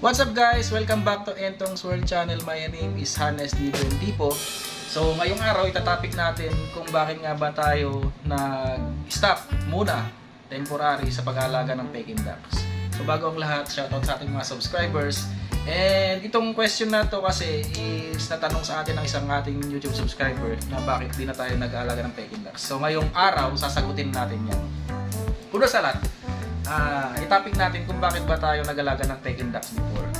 What's up guys? Welcome back to Entong's World Channel. My name is Hannes Di Tipo. So ngayong araw itatopic natin kung bakit nga ba tayo nag-stop muna temporary sa pag-aalaga ng Peking Ducks. So bago ang lahat, shoutout sa ating mga subscribers. And itong question na to kasi is natanong sa atin ng isang ating YouTube subscriber na bakit di na tayo nag-aalaga ng Peking Ducks. So ngayong araw, sasagutin natin yan. Una sa lahat, ah, i-topic natin kung bakit ba tayo nag-alaga ng Peking Ducks before.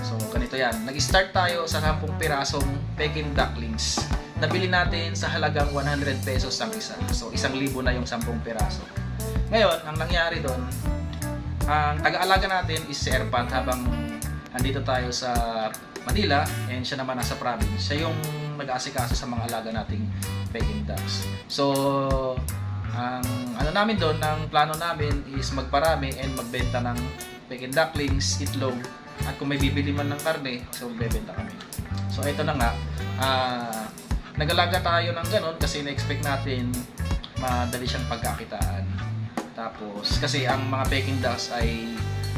So, ganito yan. Nag-start tayo sa 10 pirasong Peking Ducklings. Nabili natin sa halagang 100 pesos ang isa. So, isang libo na yung 10 piraso. Ngayon, ang nangyari doon, ang taga-alaga natin is si Erpan habang andito tayo sa Manila and siya naman nasa province. Siya yung nag-aasikaso sa mga alaga nating Peking Ducks. So, ang ano namin doon, ang plano namin is magparami and magbenta ng Peking Ducklings, itlog, at kung may bibili man ng karne, so bebenta kami. So ito na nga, ah, nagalaga tayo ng ganon kasi na-expect natin madali siyang pagkakitaan. Tapos, kasi ang mga Peking Ducks ay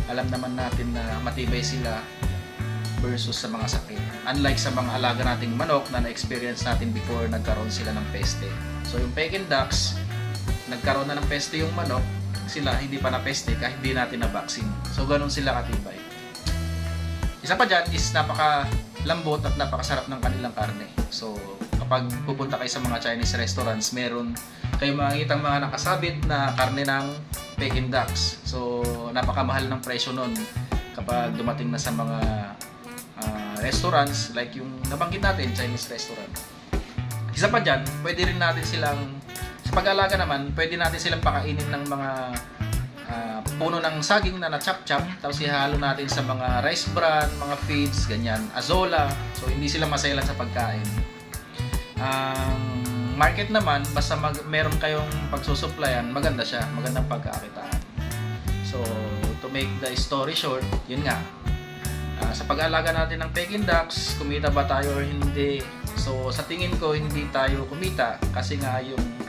alam naman natin na matibay sila versus sa mga sakit. Unlike sa mga alaga nating manok na na-experience natin before nagkaroon sila ng peste. So yung Peking Ducks, nagkaroon na ng peste yung manok, sila hindi pa na peste kahit hindi natin na vaccine. So ganun sila katibay. Isa pa dyan is napaka lambot at napakasarap ng kanilang karne. So kapag pupunta kayo sa mga Chinese restaurants, meron kayo makikita mga nakasabit na karne ng Peking Ducks. So napakamahal ng presyo nun kapag dumating na sa mga ah, restaurants like yung nabanggit natin, Chinese restaurant. Isa pa dyan, pwede rin natin silang sa pag-alaga naman, pwede natin silang pakainin ng mga ah, puno ng saging na na-chop-chop tapos ihalo natin sa mga rice bran, mga feeds, ganyan, azola. So hindi sila maselan sa pagkain. Ang market naman, basta mag, meron kayong pagsusuplayan, maganda siya, magandang pagkakitaan. So, to make the story short, yun nga. Ah, sa pag-aalaga natin ng Peking Ducks, kumita ba tayo or hindi? So, sa tingin ko, hindi tayo kumita kasi nga yung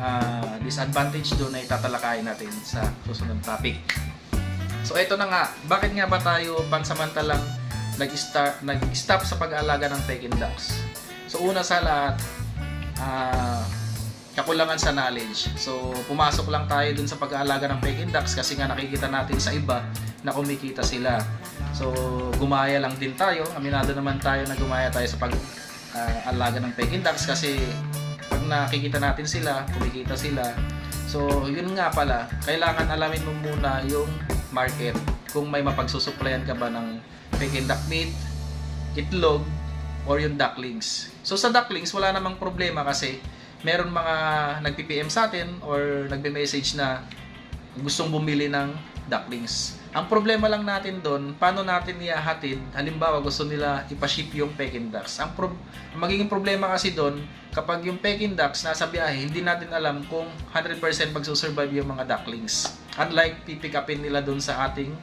ah, disadvantage doon ay tatalakayin natin sa susunod topic. So, ito na nga. Bakit nga ba tayo pansamantalang nag-stop sa pag-aalaga ng Peking Ducks? So, una sa lahat, ah, kakulangan sa knowledge. So, pumasok lang tayo dun sa pag-aalaga ng Peking Ducks kasi nga nakikita natin sa iba na kumikita sila. So, gumaya lang din tayo. Aminado naman tayo na gumaya tayo sa pag-alaga ng Peking Ducks kasi nakikita natin sila, kumikita sila. So, yun nga pala, kailangan alamin mo muna yung market. Kung may mapagsusuplayan ka ba ng Peking Duck meat, itlog, or yung ducklings. So, sa ducklings, wala namang problema kasi meron mga nagpi-PM sa atin or nagbe-message na gustong bumili ng ducklings. Ang problema lang natin doon, paano natin ihahatid? Halimbawa, gusto nila ipaship yung Peking Ducks. Ang, pro- magiging problema kasi doon, kapag yung Peking Ducks nasa biyahe, hindi natin alam kung 100% magsusurvive yung mga ducklings. Unlike pipick upin nila doon sa ating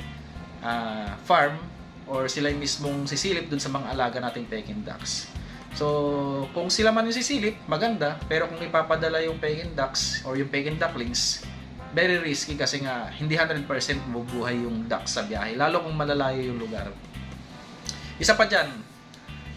ah, farm or sila yung mismong sisilip doon sa mga alaga nating Peking Ducks. So, kung sila man yung sisilip, maganda. Pero kung ipapadala yung Peking Ducks or yung Peking Ducklings, very risky kasi nga hindi 100% bubuhay yung ducks sa biyahe. Lalo kung malalayo yung lugar. Isa pa dyan,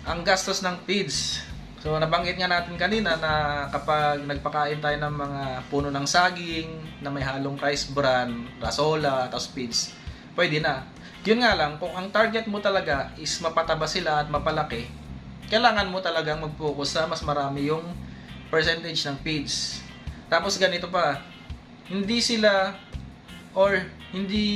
ang gastos ng feeds. So, nabanggit nga natin kanina na kapag nagpakain tayo ng mga puno ng saging, na may halong rice bran, rasola, tapos feeds, pwede na. Yun nga lang, kung ang target mo talaga is mapataba sila at mapalaki, kailangan mo talagang mag-focus sa mas marami yung percentage ng feeds. Tapos ganito pa, hindi sila or hindi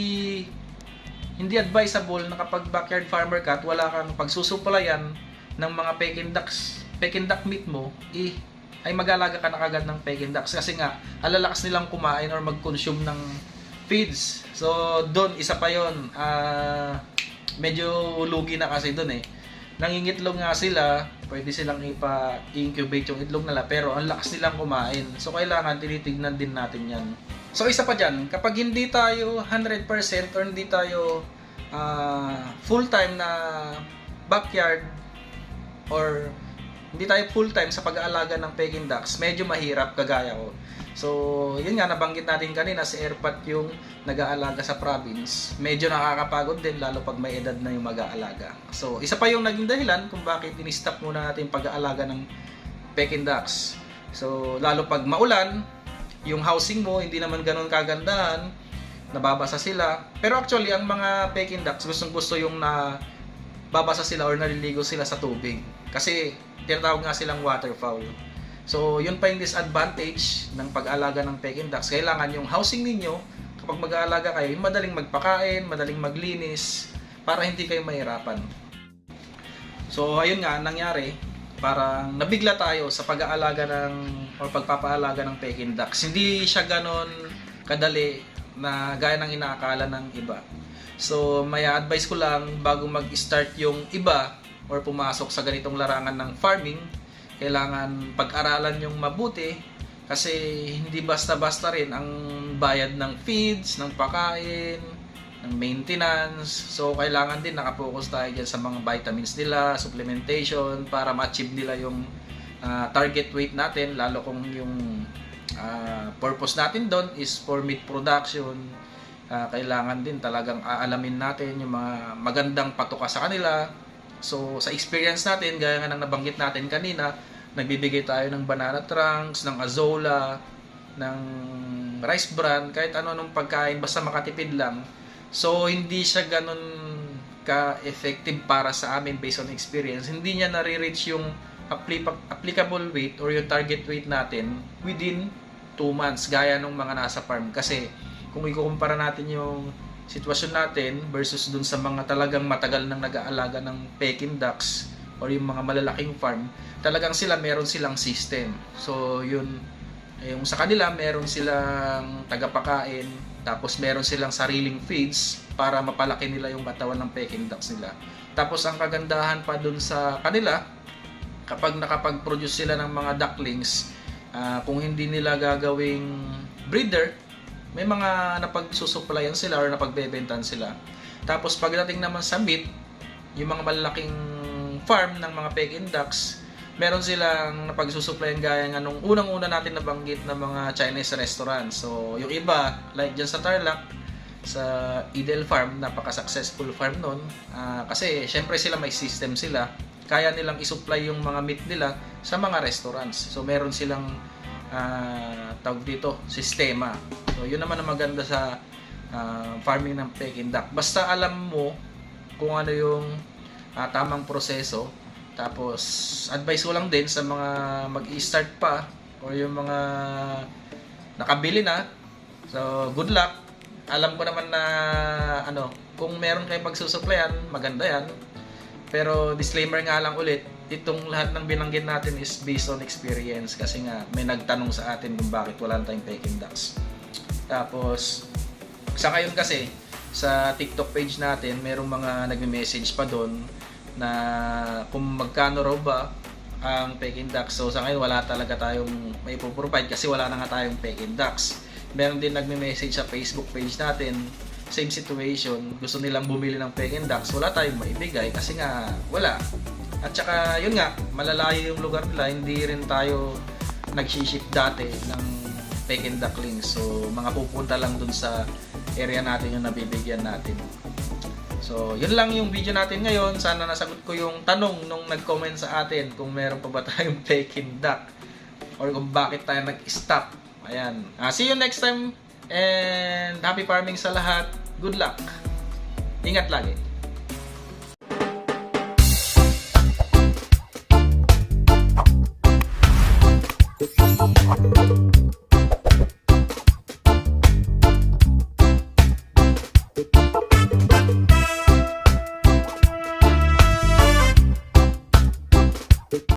hindi advisable na kapag backyard farmer ka at wala kang pagsusuplayan ng mga Peking ducks, Peking duck meat mo, eh, ay mag-alaga ka na kagad ng Peking ducks kasi nga alalakas nilang kumain or mag-consume ng feeds. So, doon isa pa 'yon. Ah, medyo lugi na kasi doon eh nangingitlog nga sila, pwede silang ipa-incubate yung itlog nila, pero ang lakas nilang kumain. So, kailangan tinitignan din natin yan. So, isa pa dyan, kapag hindi tayo 100% or hindi tayo ah, full-time na backyard or hindi tayo full-time sa pag-aalaga ng Peking ducks, medyo mahirap kagaya ko. So, yun nga, nabanggit natin kanina, si Airpat yung nag-aalaga sa province. Medyo nakakapagod din, lalo pag may edad na yung mag-aalaga. So, isa pa yung naging dahilan kung bakit in-stop muna natin pag-aalaga ng Peking ducks. So, lalo pag maulan, yung housing mo hindi naman ganun kagandahan, nababasa sila. Pero actually, ang mga Peking ducks, gustong gusto yung na babasa sila or naliligo sila sa tubig. Kasi tinatawag nga silang waterfowl. So, yun pa yung disadvantage ng pag-alaga ng Peking ducks. Kailangan yung housing ninyo, kapag mag-aalaga kayo, yung madaling magpakain, madaling maglinis, para hindi kayo mahirapan. So, ayun nga, nangyari, parang nabigla tayo sa pag-aalaga ng, or pagpapaalaga ng Peking ducks. Hindi siya ganon kadali na gaya ng inaakala ng iba. So, may advice ko lang bago mag-start yung iba or pumasok sa ganitong larangan ng farming, kailangan pag-aralan yung mabuti kasi hindi basta-basta rin ang bayad ng feeds, ng pakain, ng maintenance. So, kailangan din nakapokus tayo dyan sa mga vitamins nila, supplementation, para ma-achieve nila yung ah, target weight natin, lalo kung yung ah, purpose natin doon is for meat production. Ah, kailangan din talagang aalamin natin yung mga magandang patuka sa kanila. So, sa experience natin, gaya nga ng nabanggit natin kanina, nagbibigay tayo ng banana trunks, ng azola, ng rice bran, kahit ano nung pagkain, basta makatipid lang. So, hindi siya ganun ka-effective para sa amin based on experience. Hindi niya nare-reach yung appli- applicable weight or yung target weight natin within 2 months, gaya nung mga nasa farm. Kasi, kung ikukumpara natin yung sitwasyon natin versus dun sa mga talagang matagal nang nag-aalaga ng Peking ducks or yung mga malalaking farm, talagang sila meron silang system. So, yun, yung sa kanila meron silang tagapakain, tapos meron silang sariling feeds para mapalaki nila yung katawan ng Peking ducks nila. Tapos ang kagandahan pa dun sa kanila, kapag nakapag-produce sila ng mga ducklings, ah, kung hindi nila gagawing breeder, may mga napagsusuplayan sila or napagbebentan sila. Tapos pagdating naman sa meat, yung mga malalaking farm ng mga Peking ducks, meron silang napagsusuplayan gaya nga nung unang-una natin nabanggit na mga Chinese restaurant. So, yung iba, like dyan sa Tarlac, sa Idel Farm, napaka-successful farm nun. Ah, kasi, syempre sila may system sila. Kaya nilang isupply yung mga meat nila sa mga restaurants. So, meron silang ah, tawag dito, sistema. So, yun naman ang maganda sa ah, farming ng Peking duck. Basta alam mo kung ano yung ah, tamang proseso. Tapos, advice ko lang din sa mga mag-i-start pa or yung mga nakabili na. So, good luck. Alam ko naman na ano, kung meron kayong pagsusuplayan, maganda yan. Pero disclaimer nga lang ulit, itong lahat ng binanggit natin is based on experience kasi nga may nagtanong sa atin kung bakit wala tayong Peking ducks. Tapos, sa ngayon kasi, sa TikTok page natin, merong mga nagme-message pa doon na kung magkano raw ba ang Peking ducks. So, sa ngayon, wala talaga tayong may provide kasi wala na nga tayong Peking ducks. Meron din nagme-message sa Facebook page natin, same situation, gusto nilang bumili ng Peking ducks, wala tayong maibigay kasi nga wala. At saka, yun nga, malalayo yung lugar nila, hindi rin tayo nag-ship dati ng Peking ducklings. So, mga pupunta lang dun sa area natin yung nabibigyan natin. So, yun lang yung video natin ngayon. Sana nasagot ko yung tanong nung nag-comment sa atin kung meron pa ba tayong Peking duck or kung bakit tayo nag-stop. Ayan. Ah, see you next time and happy farming sa lahat. Good luck. Ingat lagi.